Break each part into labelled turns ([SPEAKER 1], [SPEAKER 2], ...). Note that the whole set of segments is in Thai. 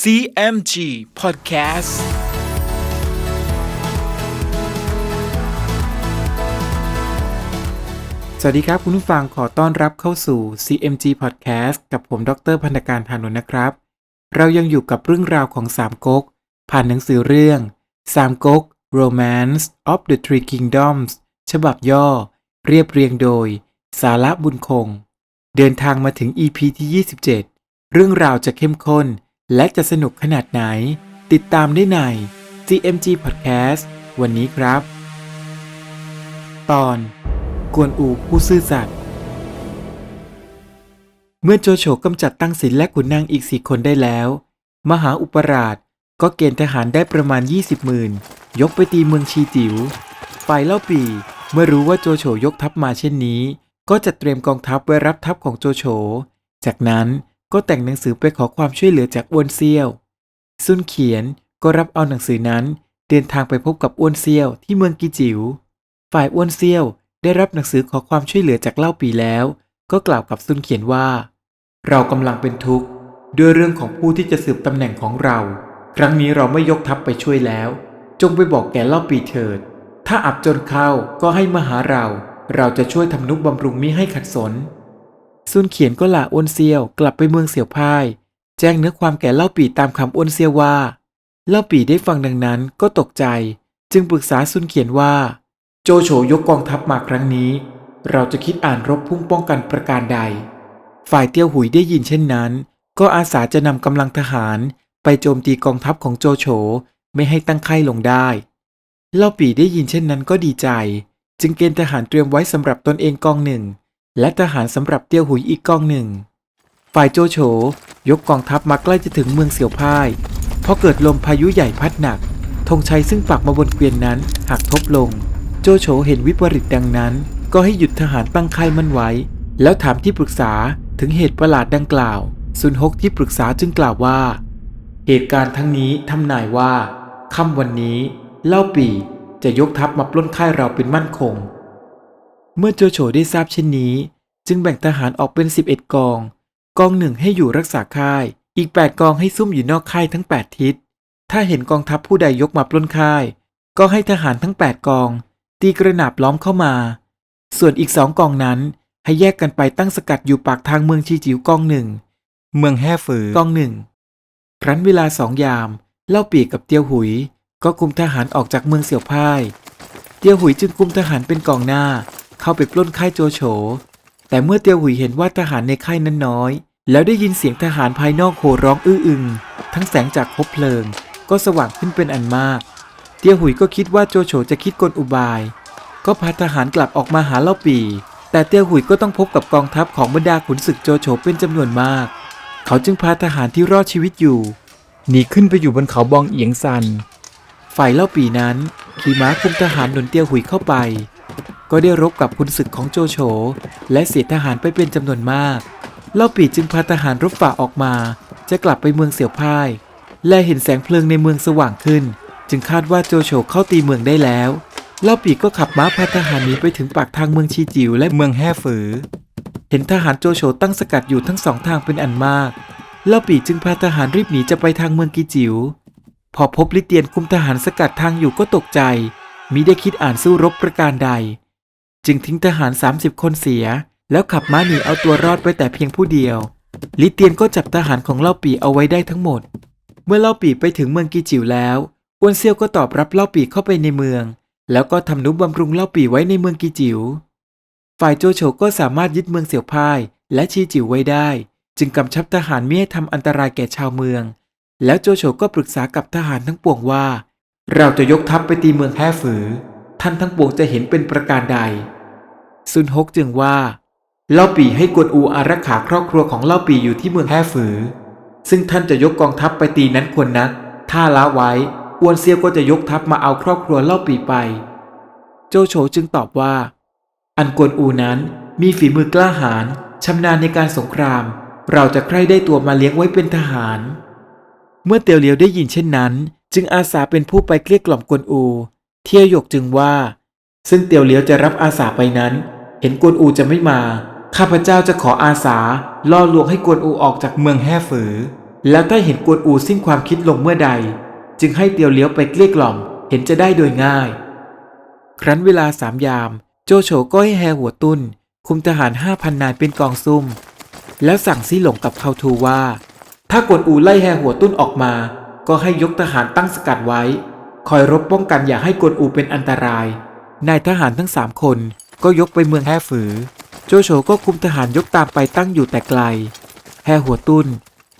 [SPEAKER 1] CMG Podcast
[SPEAKER 2] สวัสดีครับคุณผู้ฟังขอต้อนรับเข้าสู่ CMG Podcast กับผมดรพันธการพานนท์นะครับ เรายังอยู่กับเรื่องราวของสามก๊กผ่านหนังสือเรื่องสามก๊ก Romance of the Three Kingdoms ฉบับย่อ เรียบเรียงโดย สาระบุญคง เดินทางมาถึง EP ที่ 27 เรื่องราวจะเข้มข้น และจะสนุกขนาดไหน ติดตามได้ใน CMG Podcast วันนี้ครับ ตอน กวนอูผู้ซื่อสัตย์เมื่อโจโฉกำจัดตั้งศิลและขุนนางอีกสี่คนได้แล้ว มหาอุปราชก็เกณฑ์ทหารได้ประมาณ 20หมื่นยกไปตีเมืองชีจิว๋วฝ่ายเล่าปีเมื่อรู้ว่าโจโฉยกทัพมาเช่นนี้ ก็จะเตรียมกองทัพไว้รับทัพของโจโฉ จากนั้น ก็แต่งหนังสือไปขอความช่วยเหลือจากอ้วนเซี่ยว ซุนเขียนก็รับเอาหนังสือนั้นเดินทางไปพบกับอ้วนเซี่ยวที่เมืองกีจิว๋ว ฝ่ายอ้วนเซี่ยวได้รับหนังสือขอความช่วยเหลือจากเล่าปีแล้ว ก็กล่าวกับซุนเขียนว่า เรากำลังเป็นทุกข์ด้วยเรื่องของผู้ที่จะสืบตำแหน่งของเรา ครั้งนี้เราไม่ยกทัพไปช่วยแล้ว จงไปบอกแก่เล่าปีเถิด ถ้าอับจนเข้าก็ให้มาหาเรา เราจะช่วยทำนุบำรุงมิให้ขัดสน ซุนเขียนก็ลาอ้วนเซียวกลับไปเมืองเสี่ยวพาย แจ้งเนื้อความแก่เล่าปีตามคำอ้วนเซียวว่า เล่าปีได้ฟังดังนั้นก็ตกใจ จึงปรึกษาซุนเขียนว่า โจโฉยกกองทัพมาครั้งนี้ เราจะคิดอ่านรบพุ่งป้องกันประการใด ฝ่ายเตี้ยวหุยได้ยินเช่นนั้น ก็อาสาจะนำกำลังทหารไปโจมตีกองทัพของโจโฉไม่ให้ตั้งค่ายลงได้ เล่าปีได้ยินเช่นนั้นก็ดีใจ จึงเกณฑ์ทหารเตรียมไว้สำหรับตนเองกองหนึ่ง และทหารสำหรับเตี้ยวหุยอีกกองหนึ่ง ฝ่ายโจโฉยกกองทัพมาใกล้จะถึงเมืองเสี่ยวพ่ายพอเกิดลมพายุใหญ่พัดหนักธงชัยซึ่งปักมาบนเกวียนนั้นหักทบลง โจโฉเห็นวิปริตดังนั้น ก็ให้หยุดทหารตั้งค่ายมั่นไว้ แล้วถามที่ปรึกษาถึงเหตุประหลาดดังกล่าวซุนฮกที่ปรึกษาจึงกล่าวว่า เหตุการณ์ทั้งนี้ทำนายว่าค่ำวันนี้ เล่าปีจะยกทัพมาปล้นค่ายเราเป็นมั่นคง เมื่อโจโฉได้ทราบเช่นนี้ จึงแบ่งทหารออกเป็น 11 กอง กองหนึ่งให้อยู่รักษาค่าย อีก 8 กองให้ซุ่มอยู่นอกค่ายทั้ง 8 ทิศ ถ้าเห็นกองทัพผู้ใดยกมาปล้นค่าย ก็ให้ทหารทั้ง 8 กอง ตีกระหนาบล้อมเข้ามา ส่วนอีกสองกองนั้นให้แยกกันไปตั้งสกัดอยู่ปากทางเมืองชีจิ๋วกองหนึ่ง เมืองแห่ฝือกองหนึ่ง ครั้นเวลาสองยาม เล่าปีกกับเตียวหุย ก็คุมทหารออกจากเมืองเสี่ยวพ่าย เตียวหุยจึงคุมทหารเป็นกองหน้า เข้าไปปล้นค่ายโจโฉ แต่เมื่อเตียวหุยเห็นว่าทหารในค่ายนั้นน้อย แล้วได้ยินเสียงทหารภายนอกโห่ร้องอื้ออึง ทั้งแสงจากคบเพลิง ก็สว่างขึ้นเป็นอันมาก เตียวหุยก็คิดว่าโจโฉจะคิดกลอุบาย ก็พาทหารกลับออกมาหาเล่าปี แต่เตียวหุยก็ต้องพบกับกองทัพของบรรดาขุนศึกโจโฉเป็นจำนวนมาก เขาจึงพาทหารที่รอดชีวิตอยู่หนีขึ้นไปอยู่บนเขาบองเอียงซัน ฝ่ายเล่าปีนั้นขี่ม้าคุมทหารหนุนเตียวหุยเข้าไป ก็ได้รบกับขุนศึกของโจโฉและเสียทหารไปเป็นจำนวนมาก เล่าปีจึงพาทหารรบฝ่าออกมา จะกลับไปเมืองเสี่ยวพ่าย และเห็นแสงเพลิงในเมืองสว่างขึ้น จึงคาดว่าโจโฉเข้าตีเมืองได้แล้ว เล่าปีก็ขับม้าพาทหารหนีไปถึงปากทางเมืองชีจิวและเมืองแห่ฝือ เห็นทหารโจโฉตั้งสกัดอยู่ทั้งสองทางเป็นอันมาก เล่าปีจึงพาทหารรีบหนีจะไปทางเมืองกีจิว พอพบลิเตียนคุมทหารสกัดทางอยู่ก็ตกใจมิได้คิดอ่านสู้รบประการใด จึงทิ้งทหาร 30 คนเสีย แล้วขับม้าหนีเอาตัวรอดไปแต่เพียงผู้เดียว ลิเตียนก็จับทหารของเล่าปีเอาไว้ได้ทั้งหมด เมื่อเล่าปีไปถึงเมืองกีจิ๋วแล้วอ้วนเซียวก็ตอบรับเล่าปีเข้าไปในเมือง แล้วก็ทำนุบำรุงเล่าปีไว้ในเมืองกีจิวฝ่ายโจโฉก็สามารถยึดเมืองเสี่ยวพ่ายและชีจิ๋วไว้ได้ จึงกำชับทหารไม่ให้ทำอันตรายแก่ชาวเมือง แล้วโจโฉก็ปรึกษากับทหารทั้งปวงว่า เราจะยกทัพไปตีเมืองแห่ฝือ ท่านทั้งปวงจะเห็นเป็นประการใด ซุนฮกจึงว่า เล่าปีให้กวนอูอารักขาครอบครัวของเล่าปีอยู่ที่เมืองแห่ฝือ ซึ่งท่านจะยกกองทัพไปตีนั้นควรนัก ถ้าละไว้อวนเซียวก็จะยกทัพมาเอาครอบครัวเล่าปีไป โจโฉจึงตอบว่า อันกวนอูนั้นมีฝีมือกล้าหาญชำนาญในการสงคราม เราจะใคร่ได้ตัวมาเลี้ยงไว้เป็นทหาร เมื่อเตียวเหลียวได้ยินเช่นนั้น จึงอาสาเป็นผู้ไปเกลี้ยกล่อมกวนอู เที่ยหยกจึงว่า ซึ่งเตียวเหลียวจะรับอาสาไปนั้น เห็นกวนอูจะไม่มา ข้าพเจ้าจะขออาสา ล่อลวงให้กวนอูออกจากเมืองแห่ฝือ แล้วถ้าเห็นกวนอูสิ้นความคิดลงเมื่อใด จึงให้เตียวเลี้ยวไปเกลี้ยกล่อม เห็นจะได้โดยง่าย ครั้นเวลาสามยาม โจโฉก็ให้แฮหัวตุนคุมทหารห้าพันนายเป็นกองซุ่ม แล้วสั่งซี่หลงกับเขาทูว่า ถ้ากวนอูไล่แฮหัวตุ้นออกมา ก็ให้ยกทหารตั้งสกัดไว้ คอยรบป้องกันอย่าให้กวนอูเป็นอันตรายนายทหารทั้งสามคน ก็ยกไปเมืองแห่ฝือ โจโฉก็คุมทหารยกตามไปตั้งอยู่แต่ไกลแห่หัวตุ้น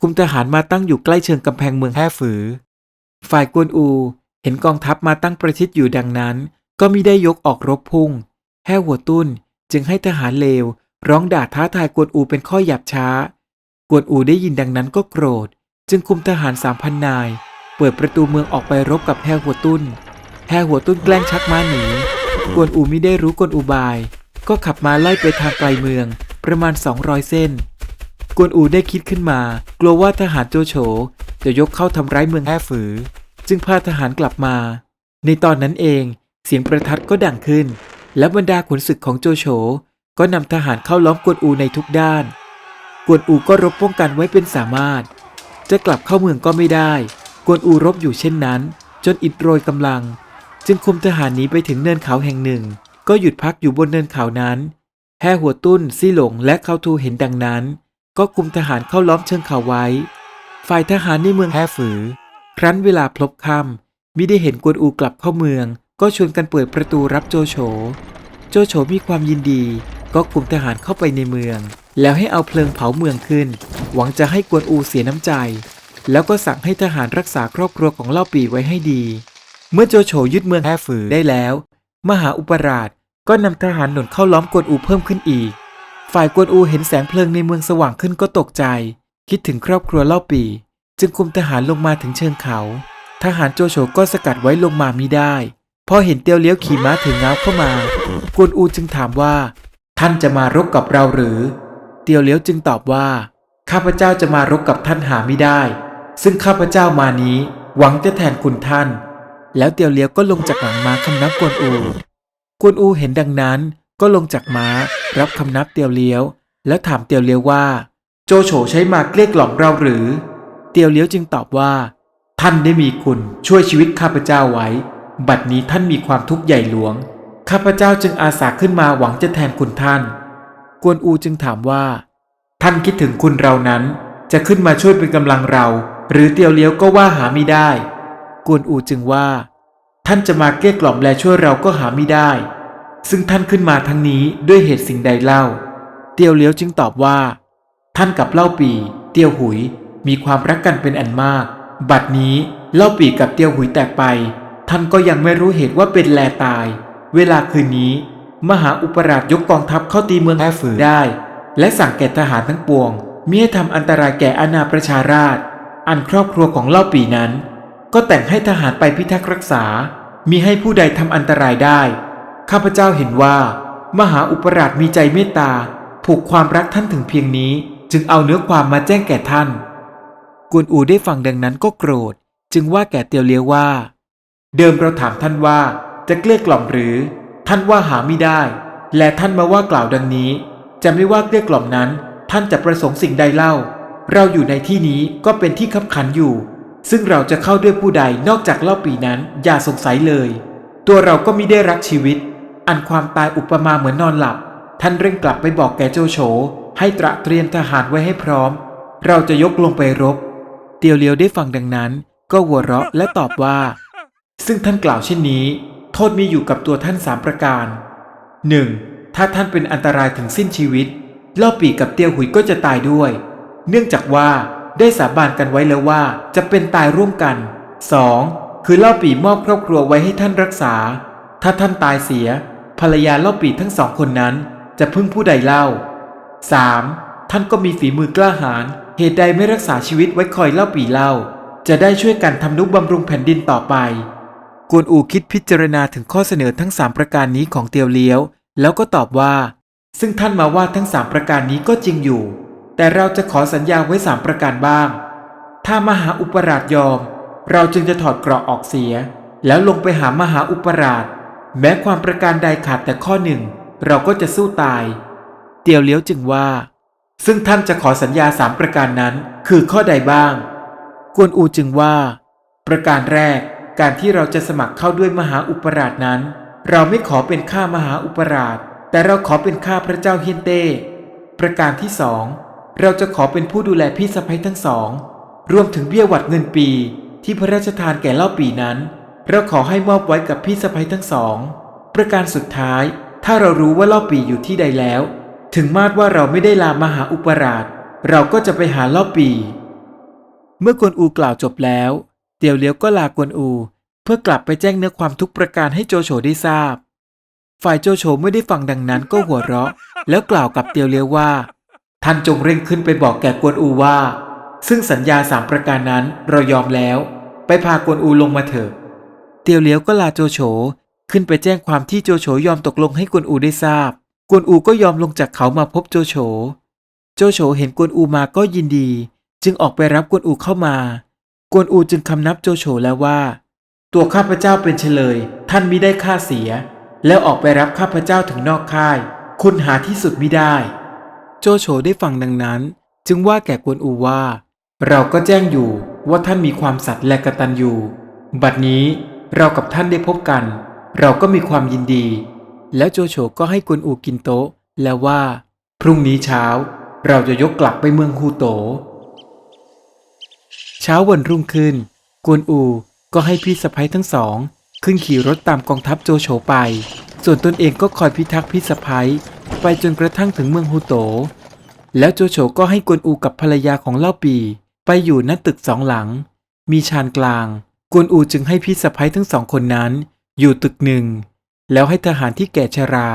[SPEAKER 2] คุมทหารมาตั้งอยู่ใกล้เชิงกำแพงเมืองแห่ฝือ ฝ่ายกวนอูเห็นกองทัพมาตั้งประชิดอยู่ดังนั้น ก็มิได้ยกออกรบพุ่งแห่หัวตุ้นจึงให้ทหารเลว ร้องด่าท้าทายกวนอูเป็นข้อหยาบช้า กวนอูได้ยินดังนั้นก็โกรธ จึงคุมทหารสามพันนาย เปิดประตูเมืองออกไปรบกับแห่หัวตุ้นแห่หัวตุ้นแกล้งชักม้าหนี กวนอูไม่ได้รู้กลอุบาย ก็ขับมาไล่ไปทางไกลเมือง ประมาณ 200 เส้น กวนอูได้คิดขึ้นมา กลัวว่าทหารโจโฉจะยกเข้าทำร้ายเมืองแห่ฝือ จึงพาทหารกลับมา ในตอนนั้นเองเสียงประทัดก็ดังขึ้น และบรรดาขุนศึกของโจโฉก็นำทหารเข้าล้อมกวนอูในทุกด้าน กวนอูก็รบป้องกันไว้เป็นสามารถ จะกลับเข้าเมืองก็ไม่ได้ กวนอูรบอยู่เช่นนั้น จนอิดโรยกำลัง จึงคุมทหารหนีไปถึงเนินเขาแห่งหนึ่ง ก็หยุดพักอยู่บนเนินเขานั้นแห่หัวตุ้นซี่หลงและเขาทูเห็นดังนั้น ก็คุมทหารเข้าล้อมเชิงเขาไว้ ฝ่ายทหารในเมืองแห่ฝือ ครั้นเวลาพลบค่ำมิได้เห็นกวนอูกลับเข้าเมือง ก็ชวนกันเปิดประตูรับโจโฉโจโฉมีความยินดี ก็คุมทหารเข้าไปในเมือง แล้วให้เอาเพลิงเผาเมืองขึ้น หวังจะให้กวนอูเสียน้ำใจ แล้วก็สั่งให้ทหารรักษาครอบครัวของเล่าปีไว้ให้ดี เมื่อโจโฉยึดเมืองแฮฝือได้แล้ว มหาอุปราชก็นำทหารหนุนเข้าล้อมกวนอูเพิ่มขึ้นอีก ฝ่ายกวนอูเห็นแสงเพลิงในเมืองสว่างขึ้นก็ตกใจ คิดถึงครอบครัวเล่าปี จึงคุมทหารลงมาถึงเชิงเขา ทหารโจโฉก็สกัดไว้ลงมามิได้ พอเห็นเตียวเลี้ยวขี่ม้าถึงเงาเข้ามากวนอูจึงถามว่า ท่านจะมารบกับเราหรือ เตียวเลี้ยวจึงตอบว่า ข้าพเจ้าจะมารบกับท่านหาไม่ได้ ซึ่งข้าพเจ้ามานี้ หวังจะแทนคุณท่าน แล้วเตียวเลี้ยวก็ลงจากหลังม้าคำนับกวนอู กวนอูเห็นดังนั้นก็ลงจากม้ารับคำนับเตียวเลี้ยว แล้วถามเตียวเลี้ยวว่า โจโฉใช้มาเกลี้ยกล่อมเราหรือ เตียวเลี้ยวจึงตอบว่า ท่านได้มีคุณช่วยชีวิตข้าพเจ้าไว้ บัดนี้ท่านมีความทุกข์ใหญ่หลวง ข้าพเจ้าจึงอาสาขึ้นมาหวังจะแทนคุณท่าน กวนอูจึงถามว่า ท่านคิดถึงคุณเรานั้น จะขึ้นมาช่วยเป็นกำลังเรา หรือเตียวเลี้ยวก็ว่าหาไม่ได้ กวนอูจึงว่า ท่านจะมาเกลี้ยกล่อมและช่วยเราก็หาไม่ได้ ซึ่งท่านขึ้นมาทั้งนี้ด้วยเหตุสิ่งใดเล่า เตียวเลี้ยวจึงตอบว่า ท่านกับเล่าปี เตียวหุยมีความรักกันเป็นอันมาก บัดนี้เล่าปีกับเตียวหุยแตกไป ท่านก็ยังไม่รู้เหตุว่าเป็นแลตาย เวลาคืนนี้ มหาอุปราชยกกองทัพเข้าตีเมืองแฮฝือได้ และสั่งแก่ทหารทั้งปวงมิให้ทำอันตรายแก่อาณาประชาราชอันครอบครัวของเล่าปีนั้น ก็แต่งให้ทหารไปพิทักษ์รักษา มีให้ผู้ใดทำอันตรายได้ ข้าพเจ้าเห็นว่า มหาอุปราชมีใจเมตตา ผูกความรักท่านถึงเพียงนี้ จึงเอาเนื้อความมาแจ้งแก่ท่าน กวนอูได้ฟังดังนั้นก็โกรธ จึงว่าแก่เตียวเลียวว่า เดิมเราถามท่านว่าจะเกลี้ยกล่อมหรือ ท่านว่าหาไม่ได้ และท่านมาว่ากล่าวดังนี้ จะไม่ว่าเกลี้ยกล่อมนั้น ท่านจะประสงค์สิ่งใดเล่า เราอยู่ในที่นี้ก็เป็นที่คับขันอยู่ ซึ่งเราจะเข้าด้วยผู้ใดนอกจากเล่าปีนั้นอย่าสงสัยเลย ตัวเราก็มิได้รักชีวิต อันความตายอุปมาเหมือนนอนหลับ ท่านเร่งกลับไปบอกแกโจโฉให้ตระเตรียมทหารไว้ให้พร้อม เราจะยกลงไปรบ เตียวเลียวได้ฟังดังนั้น ก็หัวเราะและตอบว่า ซึ่งท่านกล่าวเช่นนี้ โทษมีอยู่กับตัวท่านสามประการ 1. ถ้าท่านเป็นอันตรายถึงสิ้นชีวิตเล่าปีกับเตียวหุยก็จะตายด้วย เนื่องจากว่า ได้สาบานกันไว้แล้วว่าจะเป็นตายร่วมกัน 2. คือเล่าปีมอบครอบครัวไว้ให้ท่านรักษา ถ้าท่านตายเสีย ภรรยาเล่าปีทั้งสองคนนั้น จะพึ่งผู้ใดเล่า 3. ท่านก็มีฝีมือกล้าหาญเหตุใดไม่รักษาชีวิตไว้คอยเล่าปีเล่า จะได้ช่วยกันทำนุบำรุงแผ่นดินต่อไปกวนอูคิดพิจารณาถึงข้อเสนอทั้ง 3 ประการนี้ของเตียวเลี้ยว แล้วก็ตอบว่า ซึ่งท่านมาว่าทั้ง 3 ประการนี้ก็จริงอยู่ แต่เราจะขอสัญญาไว้3ประการบ้าง ถ้ามหาอุปราชยอม เราจึงจะถอดเกราะออกเสีย แล้วลงไปหามหาอุปราช แม้ความประการใดขาดแต่ข้อหนึ่ง เราก็จะสู้ตาย เตียวเลี้ยวจึงว่า ซึ่งท่านจะขอสัญญาสามประการนั้น คือข้อใดบ้าง กวนอูจึงว่า ประการแรก การที่เราจะสมัครเข้าด้วยมหาอุปราชนั้น เราไม่ขอเป็นข้ามหาอุปราช แต่เราขอเป็นข้าพระเจ้าเฮียนเต้ ประการที่สอง เราจะขอเป็นผู้ดูแลพี่สะใภ้ทั้งสอง รวมถึงเบี้ยหวัดเงินปี ที่พระราชทานแก่เล่าปีนั้น เราขอให้มอบไว้กับพี่สะใภ้ทั้งสอง ประการสุดท้าย ถ้าเรารู้ว่าเล่าปีอยู่ที่ใดแล้ว ถึงมาดว่าเราไม่ได้ลามหาอุปราช เราก็จะไปหาเล่าปี เมื่อกวนอูกล่าวจบแล้ว เตียวเลี้ยวก็ลากวนอู เพื่อกลับไปแจ้งเนื้อความทุกประการให้โจโฉได้ทราบ ฝ่ายโจโฉไม่ได้ฟังดังนั้นก็หัวเราะ แล้วกล่าวกับเตียวเลี้ยวว่า ท่านจงเร่งขึ้นไปบอกแก่กวนอูว่า ซึ่งสัญญาสามประการนั้นเรายอมแล้ว ไปพากวนอูลงมาเถิดเตียวเลี้ยวก็ลาโจโฉขึ้นไปแจ้งความที่โจโฉยอมตกลงให้กวนอูได้ทราบ กวนอูก็ยอมลงจากเขามาพบโจโฉ โจโฉเห็นกวนอูมาก็ยินดี จึงออกไปรับกวนอูเข้ามา กวนอูจึงคำนับโจโฉแล้วว่า ตัวข้าพเจ้าเป็นเฉลย ท่านมิได้ค่าเสีย แล้วออกไปรับข้าพเจ้าถึงนอกค่าย คุณหาที่สุดมิได้ โจโฉได้ฟังดังนั้น จึงว่าแก่กวนอูว่า เราก็แจ้งอยู่ว่าท่านมีความสัตย์และกระตัญญูบัดนี้เรากับท่านได้พบกัน เราก็มีความยินดี แล้วโจโฉก็ให้กวนอูกินโต๊ะ แล้วว่า พรุ่งนี้เช้า เราจะยกกลับไปเมืองฮูโต เช้าวันรุ่งขึ้น กวนอูก็ให้พี่สะพ้ยทั้งสอง ขึ้นขี่รถตามกองทัพโจโฉไป ส่วนตนเองก็คอยพิทักษ์พี่สะพ้ย ไปจนกระทั่งถึงเมืองฮูโต แล้วโจโฉก็ให้กวนอูกับภรรยาของเล่าปี ไปอยู่ณตึกสองหลัง มีชานกลาง กวนอูจึงให้พี่สะพ้ยทั้งสองคนนั้น อยู่ตึกหนึ่ง แล้วให้ทหารที่แก่ชรา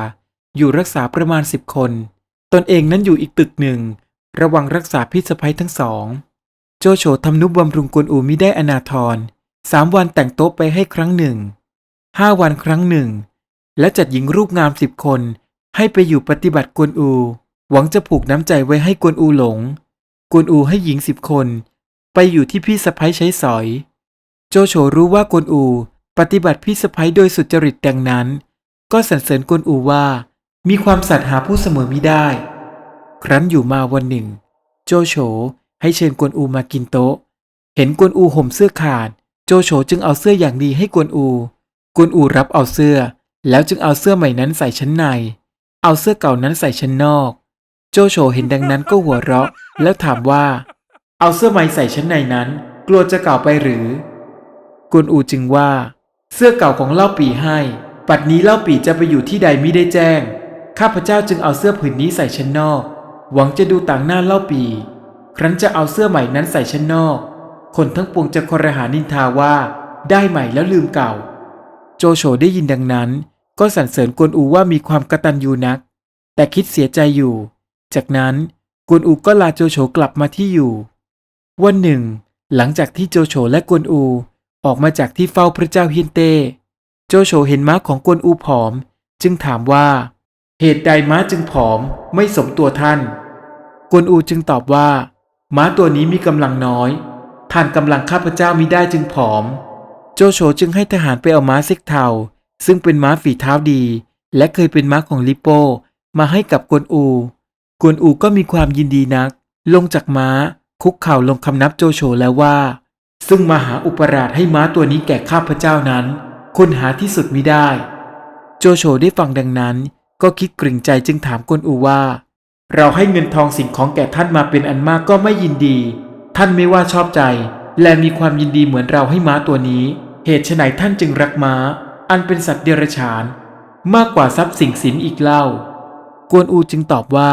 [SPEAKER 2] อยู่รักษาประมาณสิบคน ตนเองนั้นอยู่อีกตึกหนึ่ง ระวังรักษาพี่สะพ้ยทั้งสอง โจโฉทำนุบำรุงกวนอูมิได้อนาทรสามวันแต่งโต๊ะไปให้ครั้งหนึ่งห้าวันครั้งหนึ่ง และจัดหญิงรูปงามสิบคน ให้ไปอยู่ปฏิบัติกวนอู หวังจะผูกน้ำใจไว้ให้กวนอูหลง กวนอูให้หญิงสิบคน ไปอยู่ที่พี่สะพ้ยใช้สอย โจโฉรู้ว่ากวนอู ปฏิบัติพี่สะพ้ยโดยสุจริตดังนั้น ก็สรรเสริญกวนอูว่า มีความสัตย์หาผู้เสมอมิได้ ครั้นอยู่มาวันหนึ่ง โจโฉให้เชิญกวนอูมากินโต๊ะ เห็นกวนอูห่มเสื้อขาด โจโฉจึงเอาเสื้ออย่างดีให้กวนอู กวนอูรับเอาเสื้อ แล้วจึงเอาเสื้อใหม่นั้นใส่ชั้นใน เอาเสื้อเก่านั้นใส่ชั้นนอก โจโฉเห็นดังนั้นก็หัวเราะ แล้วถามว่า เอาเสื้อใหม่ใส่ชั้นในนั้น กลัวจะเก่าไปหรือกวนอูจึงว่า เสื้อเก่าของเล่าปีให้ ปัดนี้เล่าปีจะไปอยู่ที่ใดมิได้แจ้ง ข้าพเจ้าจึงเอาเสื้อผืนนี้ใส่ชั้นนอก หวังจะดูต่างหน้าเล่าปี ครั้นจะเอาเสื้อใหม่นั้นใส่ชั้นนอก คนทั้งปวงจะคอรหานินทาว่า ได้ใหม่แล้วลืมเก่า โจโฉได้ยินดังนั้น ก็สรรเสริญกวนอูว่ามีความกระตัญญูนัก แต่คิดเสียใจอยู่ จากนั้นกวนอูก็ลาโจโฉกลับมาที่อยู่ วันหนึ่ง หลังจากที่โจโฉและกวนอูออกมาจากที่เฝ้าพระเจ้าเฮียนเต้ โจโฉเห็นม้าของกวนอูผอม จึงถามว่า เหตุใดม้าจึงผอมไม่สมตัวท่าน กวนอูจึงตอบว่า ม้าตัวนี้มีกำลังน้อย ท่านกำลังข้าพเจ้ามิได้จึงผอม โจโฉจึงให้ทหารไปเอาม้าซิกเทา ซึ่งเป็นม้าฝีเท้าดี และเคยเป็นม้าของลิโป มาให้กับกวนอู กวนอูก็มีความยินดีนัก ลงจากม้า คุกเข่าลงคำนับโจโฉแล้วว่า ซึ่งมหาอุปราชให้ม้าตัวนี้แก่ข้าพเจ้านั้นคุณหาที่สุดมิได้ โจโฉได้ฟังดังนั้น ก็คิดกริ่งใจจึงถามกวนอูว่า เราให้เงินทองสิ่งของแก่ท่านมาเป็นอันมากก็ไม่ยินดี ท่านไม่ว่าชอบใจ และมีความยินดีเหมือนเราให้ม้าตัวนี้ เหตุไฉนท่านจึงรักม้า อันเป็นสัตว์เดรัจฉาน มากกว่าทรัพย์สิ่งสินอีกเล่า กวนอูจึงตอบว่า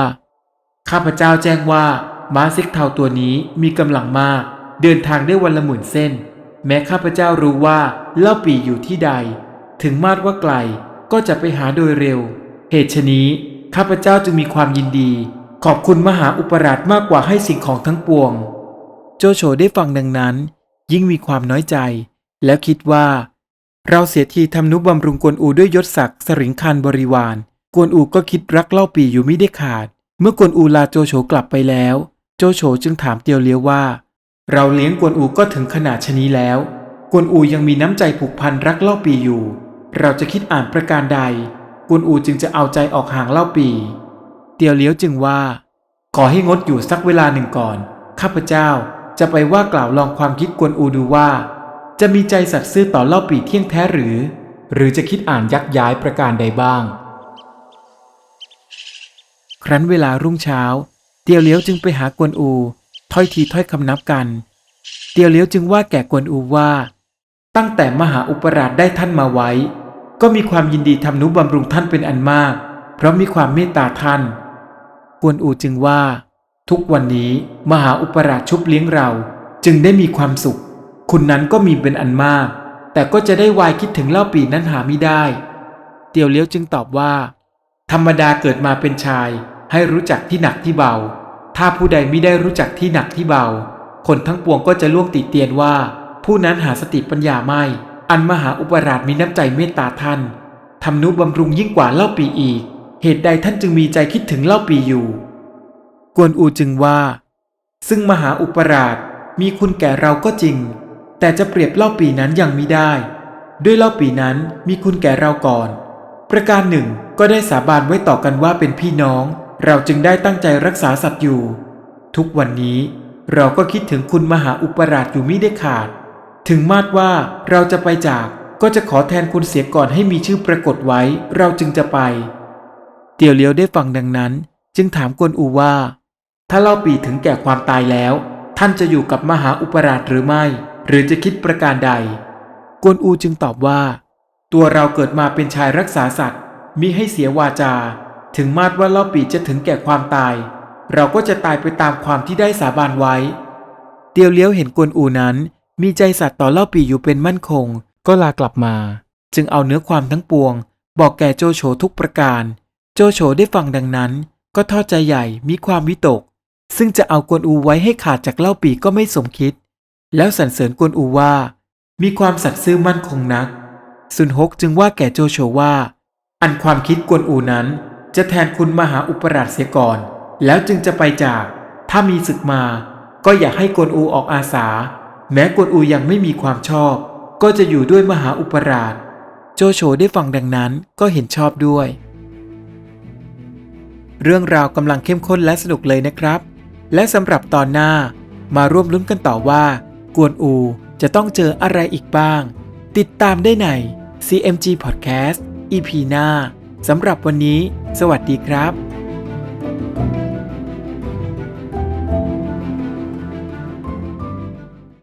[SPEAKER 2] ข้าพเจ้าแจ้งว่าม้าซิกเทาตัวนี้มีกำลังมาก เดินทางได้วันละหมื่นเส้น แม้ข้าพเจ้ารู้ว่าเล่าปีอยู่ที่ใด ถึงมาดว่าไกลก็จะไปหาโดยเร็ว เหตุฉนี้ข้าพเจ้าจึงมีความยินดี ขอบคุณมหาอุปราชมากกว่าให้สิ่งของทั้งปวง โจโฉได้ฟังดังนั้น ยิ่งมีความน้อยใจ แล้วคิดว่า เราเสียทีทำนุบำรุงกวนอูด้วยยศศักดิ์สริงคันบริวาร กวนอูก็คิดรักเล่าปีอยู่ไม่ได้ขาด เมื่อกวนอูลาโจโฉกลับไปแล้ว โจโฉจึงถามเตียวเลี้ยวว่า เราเลี้ยงกวนอูก็ถึงขนาดชนี้แล้ว กวนอูยังมีน้ำใจผูกพันรักเล่าปีอยู่ เราจะคิดอ่านประการใด กวนอูจึงจะเอาใจออกห่างเล่าปี เตียวเลี้ยวจึงว่า ขอให้งดอยู่สักเวลาหนึ่งก่อน ข้าพเจ้าจะไปว่ากล่าวลองความคิดกวนอูดูว่า จะมีใจสัตย์ซื่อต่อเล่าปีเที่ยงแท้หรือ หรือจะคิดอ่านยักย้ายประการใดบ้าง ครั้นเวลารุ่งเช้า เตียวเลี้ยวจึงไปหากวนอู ถ้อยทีถ้อยคำนับกัน เตียวเลี้ยวจึงว่าแก่กวนอูว่า ตั้งแต่มหาอุปราชได้ท่านมาไว้ ก็มีความยินดีทำนุบำรุงท่านเป็นอันมาก เพราะมีความเมตตาท่าน กวนอูจึงว่า ทุกวันนี้มหาอุปราชชุบเลี้ยงเราจึงได้มีความสุข คุณนั้นก็มีเป็นอันมาก แต่ก็จะได้วายคิดถึงเล่าปีนั้นหาไม่ได้ เตียวเลี้ยวจึงตอบว่า ธรรมดาเกิดมาเป็นชาย ให้รู้จักที่หนักที่เบา ถ้าผู้ใดไม่ได้รู้จักที่หนักที่เบา คนทั้งปวงก็จะล่วงติเตียนว่า ผู้นั้นหาสติปัญญาไม่ อันมหาอุปราชมีน้ำใจเมตตาท่านทำนุบำรุงยิ่งกว่าเล่าปีอีก เหตุใดท่านจึงมีใจคิดถึงเล่าปีอยู่ กวนอูจึงว่า ซึ่งมหาอุปราชมีคุณแก่เราก็จริง แต่จะเปรียบเล่าปีนั้นยังมิได้ ด้วยเล่าปีนั้นมีคุณแก่เราก่อน ประการหนึ่งก็ได้สาบานไว้ต่อกันว่าเป็นพี่น้อง เราจึงได้ตั้งใจรักษาสัตว์อยู่ ทุกวันนี้เราก็คิดถึงคุณมหาอุปราชอยู่มิได้ขาด ถึงมาดว่าเราจะไปจากก็จะขอแทนคุณเสียก่อนให้มีชื่อปรากฏไว้เราจึงจะไป เตียวเลี้ยวได้ฟังดังนั้น จึงถามกวนอูว่า ถ้าเล่าปีถึงแก่ความตายแล้ว ท่านจะอยู่กับมหาอุปราชหรือไม่ หรือจะคิดประการใด กวนอูจึงตอบว่า ตัวเราเกิดมาเป็นชายรักษาสัตว์มิให้เสียวาจา ถึงมาดว่าเล่าปีจะถึงแก่ความตาย เราก็จะตายไปตามความที่ได้สาบานไว้ เตียวเลี้ยวเห็นกวนอูนั้น มีใจสัตว์ต่อเล่าปีอยู่เป็นมั่นคง ก็ลากลับมา จึงเอาเนื้อความทั้งปวง บอกแก่โจโฉทุกประการ โจโฉได้ฟังดังนั้น ก็ทอดใจใหญ่มีความวิตก ซึ่งจะเอากวนอูไว้ให้ขาดจากเล่าปีก็ไม่สมคิด แล้วสรรเสริญกวนอูว่า มีความสัตย์ซื่อมั่นคงนัก ซุนฮกจึงว่าแก่โจโฉว่า อันความคิดกวนอูนั้น จะแทนคุณมหาอุปราชเสียก่อน แล้วจึงจะไปจาก ถ้ามีศึกมา ก็อย่าให้กวนอูออกอาสา แม้กวนอูยังไม่มีความชอบ ก็จะอยู่ด้วยมหาอุปราช โจโฉได้ฟังดังนั้นก็เห็นชอบด้วย เรื่องราวกำลังเข้มข้นและสนุกเลยนะครับ และสำหรับตอนหน้ามาร่วมลุ้นกันต่อว่า กวนอูจะต้องเจออะไรอีกบ้าง ติดตามได้ใน CMG Podcast EP หน้าสำหรับวันนี้ สวัสดีครับ